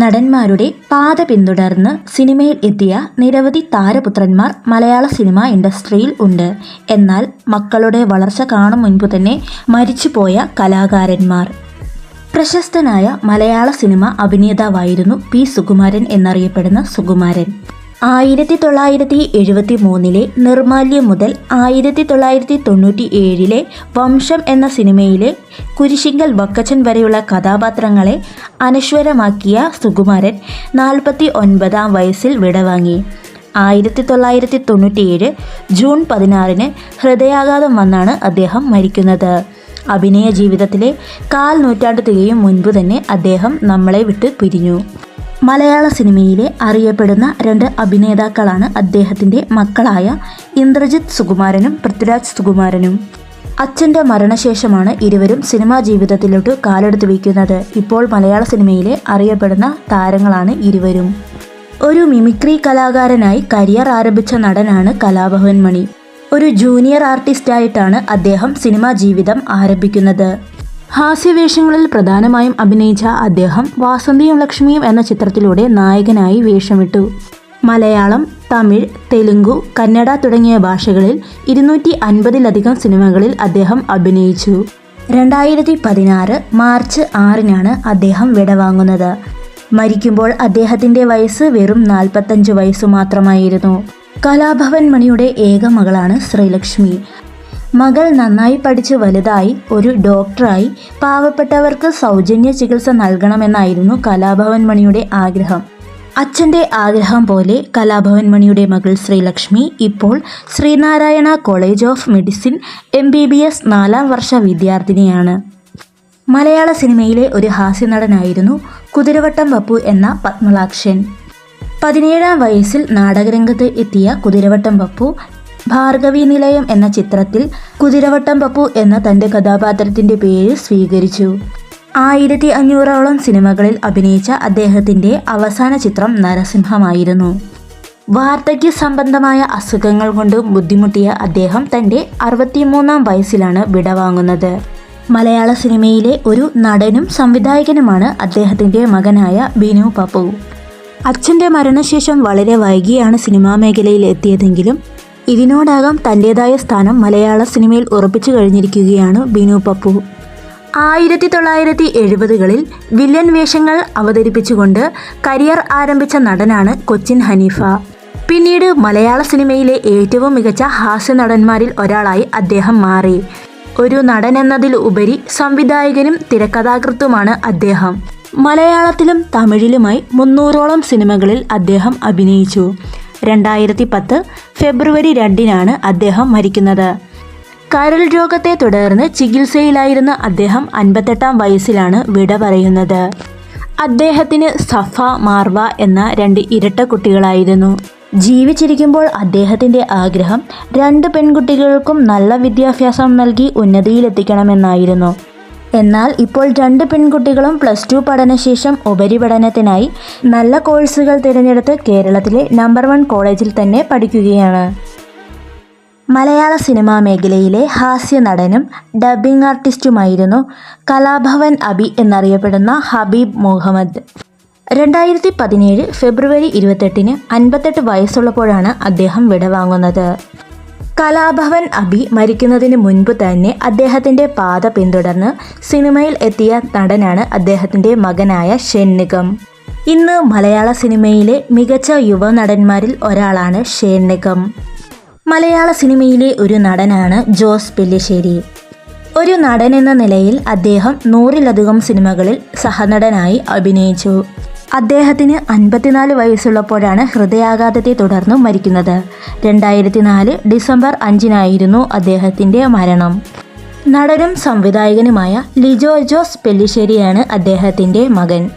നടന്മാരുടെ പാത പിന്തുടർന്ന് സിനിമയിൽ എത്തിയ നിരവധി താരപുത്രന്മാർ മലയാള സിനിമാ ഇൻഡസ്ട്രിയിൽ ഉണ്ട്. എന്നാൽ മക്കളുടെ വളർച്ച കാണും മുൻപ് തന്നെ മരിച്ചുപോയ കലാകാരന്മാർ. പ്രശസ്തനായ മലയാള സിനിമ അഭിനേതാവായിരുന്നു പി സുകുമാരൻ എന്നറിയപ്പെടുന്ന സുകുമാരൻ. ആയിരത്തി തൊള്ളായിരത്തി എഴുപത്തി മൂന്നിലെ നിർമാല്യം മുതൽ ആയിരത്തി തൊള്ളായിരത്തി തൊണ്ണൂറ്റി ഏഴിലെ വംശം എന്ന സിനിമയിലെ കുരിശിങ്കൽ വക്കച്ചൻ വരെയുള്ള കഥാപാത്രങ്ങളെ അനശ്വരമാക്കിയ സുകുമാരൻ നാൽപ്പത്തി ഒൻപതാം വയസ്സിൽ വിടവാങ്ങി. ആയിരത്തി തൊള്ളായിരത്തി തൊണ്ണൂറ്റിയേഴ് ജൂൺ പതിനാറിന് ഹൃദയാഘാതം വന്നാണ് അദ്ദേഹം മരിക്കുന്നത്. അഭിനയ ജീവിതത്തിലെ കാൽ നൂറ്റാണ്ട് തികയും മുൻപ് തന്നെ അദ്ദേഹം നമ്മളെ വിട്ട് പിരിഞ്ഞു. മലയാള സിനിമയിലെ അറിയപ്പെടുന്ന രണ്ട് അഭിനേതാക്കളാണ് അദ്ദേഹത്തിന്റെ മക്കളായ ഇന്ദ്രജിത് സുകുമാരനും പൃഥ്വിരാജ് സുകുമാരനും. അച്ഛന്റെ മരണശേഷമാണ് ഇരുവരും സിനിമാ ജീവിതത്തിലോട്ട് കാലെടുത്ത് വയ്ക്കുന്നത്. ഇപ്പോൾ മലയാള സിനിമയിലെ അറിയപ്പെടുന്ന താരങ്ങളാണ് ഇരുവരും. ഒരു മിമിക്രി കലാകാരനായി കരിയർ ആരംഭിച്ച നടനാണ് കലാഭവൻ മണി. ഒരു ജൂനിയർ ആർട്ടിസ്റ്റായിട്ടാണ് അദ്ദേഹം സിനിമാ ജീവിതം ആരംഭിക്കുന്നത്. ഹാസ്യവേഷങ്ങളിൽ പ്രധാനമായും അഭിനയിച്ച അദ്ദേഹം വാസന്തിയും ലക്ഷ്മിയും എന്ന ചിത്രത്തിലൂടെ നായകനായി വേഷമിട്ടു. മലയാളം തമിഴ് തെലുങ്കു കന്നഡ തുടങ്ങിയ ഭാഷകളിൽ ഇരുന്നൂറ്റി അൻപതിലധികം സിനിമകളിൽ അദ്ദേഹം അഭിനയിച്ചു. രണ്ടായിരത്തി പതിനാറ് മാർച്ച് ആറിനാണ് അദ്ദേഹം വിടവാങ്ങുന്നത് മരിക്കുമ്പോൾ അദ്ദേഹത്തിന്റെ വയസ്സ് വെറും നാൽപ്പത്തഞ്ച് വയസ്സു മാത്രമായിരുന്നു. കലാഭവൻ മണിയുടെ ഏക മകളാണ് ശ്രീലക്ഷ്മി. മകൾ നന്നായി പഠിച്ച് വലുതായി ഒരു ഡോക്ടറായി പാവപ്പെട്ടവർക്ക് സൗജന്യ ചികിത്സ നൽകണമെന്നായിരുന്നു കലാഭവൻ മണിയുടെ ആഗ്രഹം. അച്ഛന്റെ ആഗ്രഹം പോലെ കലാഭവൻ മണിയുടെ മകൾ ശ്രീലക്ഷ്മി ഇപ്പോൾ Sree Narayana college of medicine M B B S നാലാം വർഷ വിദ്യാർത്ഥിനിയാണ്. മലയാള സിനിമയിലെ ഒരു ഹാസ്യനടനായിരുന്നു കുതിരവട്ടം പപ്പു എന്ന പത്മലാക്ഷൻ പതിനേഴാം വയസ്സിൽ നാടകരംഗത്ത് എത്തിയ കുതിരവട്ടം പപ്പു ഭാർഗവി നിലയം എന്ന ചിത്രത്തിൽ കുതിരവട്ടം പപ്പു എന്ന തന്റെ കഥാപാത്രത്തിന്റെ പേര് സ്വീകരിച്ചു. ആയിരത്തി അഞ്ഞൂറോളം സിനിമകളിൽ അഭിനയിച്ച അദ്ദേഹത്തിന്റെ അവസാന ചിത്രം നരസിംഹമായിരുന്നു. വാർദ്ധക്യ സംബന്ധമായ അസുഖങ്ങൾ കൊണ്ട് ബുദ്ധിമുട്ടിയ അദ്ദേഹം തന്റെ അറുപത്തിമൂന്നാം വയസ്സിലാണ് വിടവാങ്ങുന്നത് മലയാള സിനിമയിലെ ഒരു നടനും സംവിധായകനുമാണ് അദ്ദേഹത്തിന്റെ മകനായ ബിനു പപ്പു. അച്ഛന്റെ മരണശേഷം വളരെ വൈകിയാണ് സിനിമാ മേഖലയിൽ എത്തിയതെങ്കിലും ഇതിനോടകം തന്റെതായ സ്ഥാനം മലയാള സിനിമയിൽ ഉറപ്പിച്ചു കഴിഞ്ഞിരിക്കുകയാണ് ബിനു പപ്പു. ആയിരത്തി തൊള്ളായിരത്തി എഴുപതുകളിൽ വില്ലൻ വേഷങ്ങൾ അവതരിപ്പിച്ചുകൊണ്ട് കരിയർ ആരംഭിച്ച നടനാണ് കൊച്ചിൻ ഹനീഫ. പിന്നീട് മലയാള സിനിമയിലെ ഏറ്റവും മികച്ച ഹാസ്യ നടന്മാരിൽ ഒരാളായി അദ്ദേഹം മാറി. ഒരു നടൻ എന്നതിൽ ഉപരി സംവിധായകനും തിരക്കഥാകൃത്തുമാണ് അദ്ദേഹം. മലയാളത്തിലും തമിഴിലുമായി മുന്നൂറോളം സിനിമകളിൽ അദ്ദേഹം അഭിനയിച്ചു. രണ്ടായിരത്തി പത്ത് ഫെബ്രുവരി രണ്ടിനാണ് അദ്ദേഹം മരിക്കുന്നത്. കരൾ രോഗത്തെ തുടർന്ന് ചികിത്സയിലായിരുന്ന അദ്ദേഹം അൻപത്തെട്ടാം വയസ്സിലാണ് വിട പറയുന്നത്. അദ്ദേഹത്തിന് സഫ മാർവ എന്ന രണ്ട് ഇരട്ട കുട്ടികളായിരുന്നു. ജീവിച്ചിരിക്കുമ്പോൾ അദ്ദേഹത്തിന്റെ ആഗ്രഹം രണ്ട് പെൺകുട്ടികൾക്കും നല്ല വിദ്യാഭ്യാസം നൽകി ഉന്നതിയിലെത്തിക്കണമെന്നായിരുന്നു. എന്നാൽ ഇപ്പോൾ രണ്ട് പെൺകുട്ടികളും പ്ലസ് ടു പഠനശേഷം ഉപരിപഠനത്തിനായി നല്ല കോഴ്സുകൾ തിരഞ്ഞെടുത്ത് കേരളത്തിലെ നമ്പർ വൺ കോളേജിൽ തന്നെ പഠിക്കുകയാണ്. മലയാള സിനിമാ മേഖലയിലെ ഹാസ്യ നടനും ഡബ്ബിംഗ് ആർട്ടിസ്റ്റുമായിരുന്നു കലാഭവൻ അബി എന്നറിയപ്പെടുന്ന ഹബീബ് മുഹമ്മദ്. രണ്ടായിരത്തി പതിനേഴ് ഫെബ്രുവരി ഇരുപത്തെട്ടിന് അൻപത്തെട്ട് വയസ്സുള്ളപ്പോഴാണ് അദ്ദേഹം വിടവാങ്ങുന്നത്. കലാഭവൻ അബി മരിക്കുന്നതിന് മുൻപ് തന്നെ അദ്ദേഹത്തിന്റെ പാത പിന്തുടർന്ന് സിനിമയിൽ എത്തിയ നടനാണ് അദ്ദേഹത്തിന്റെ മകനായ ഷെന്നികം ഇന്ന് മലയാള സിനിമയിലെ മികച്ച യുവ നടന്മാരിൽ ഒരാളാണ് ഷെന്നികം മലയാള സിനിമയിലെ ഒരു നടനാണ് ജോസ് പെല്ലിശ്ശേരി. ഒരു നടൻ എന്ന നിലയിൽ അദ്ദേഹം നൂറിലധികം സിനിമകളിൽ സഹനടനായി അഭിനയിച്ചു. അദ്ദേഹത്തിന് അൻപത്തിനാല് വയസ്സുള്ളപ്പോഴാണ് ഹൃദയാഘാതത്തെ തുടർന്ന് മരിക്കുന്നത്. രണ്ടായിരത്തി നാല് ഡിസംബർ അഞ്ചിനായിരുന്നു അദ്ദേഹത്തിന്റെ മരണം. നടനും സംവിധായകനുമായ ലിജോ ജോസ് പെല്ലിശ്ശേരിയാണ് അദ്ദേഹത്തിന്റെ മകൻ.